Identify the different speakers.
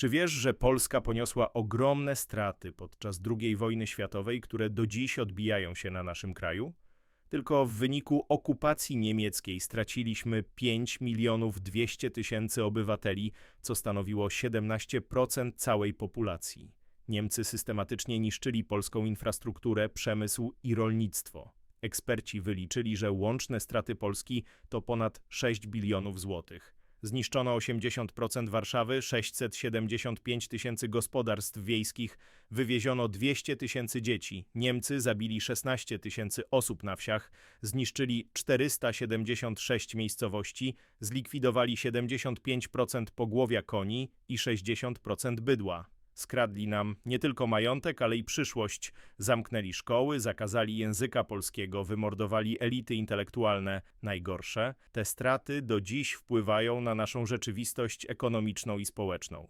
Speaker 1: Czy wiesz, że Polska poniosła ogromne straty podczas II wojny światowej, które do dziś odbijają się na naszym kraju? Tylko w wyniku okupacji niemieckiej straciliśmy 5 milionów 200 tysięcy obywateli, co stanowiło 17% całej populacji. Niemcy systematycznie niszczyli polską infrastrukturę, przemysł i rolnictwo. Eksperci wyliczyli, że łączne straty Polski to ponad 6 bilionów złotych. Zniszczono 80% Warszawy, 675 tysięcy gospodarstw wiejskich, wywieziono 200 tysięcy dzieci. Niemcy zabili 16 tysięcy osób na wsiach, zniszczyli 476 miejscowości, zlikwidowali 75% pogłowia koni i 60% bydła. Skradli nam nie tylko majątek, ale i przyszłość. Zamknęli szkoły, zakazali języka polskiego, wymordowali elity intelektualne. Najgorsze, te straty do dziś wpływają na naszą rzeczywistość ekonomiczną i społeczną.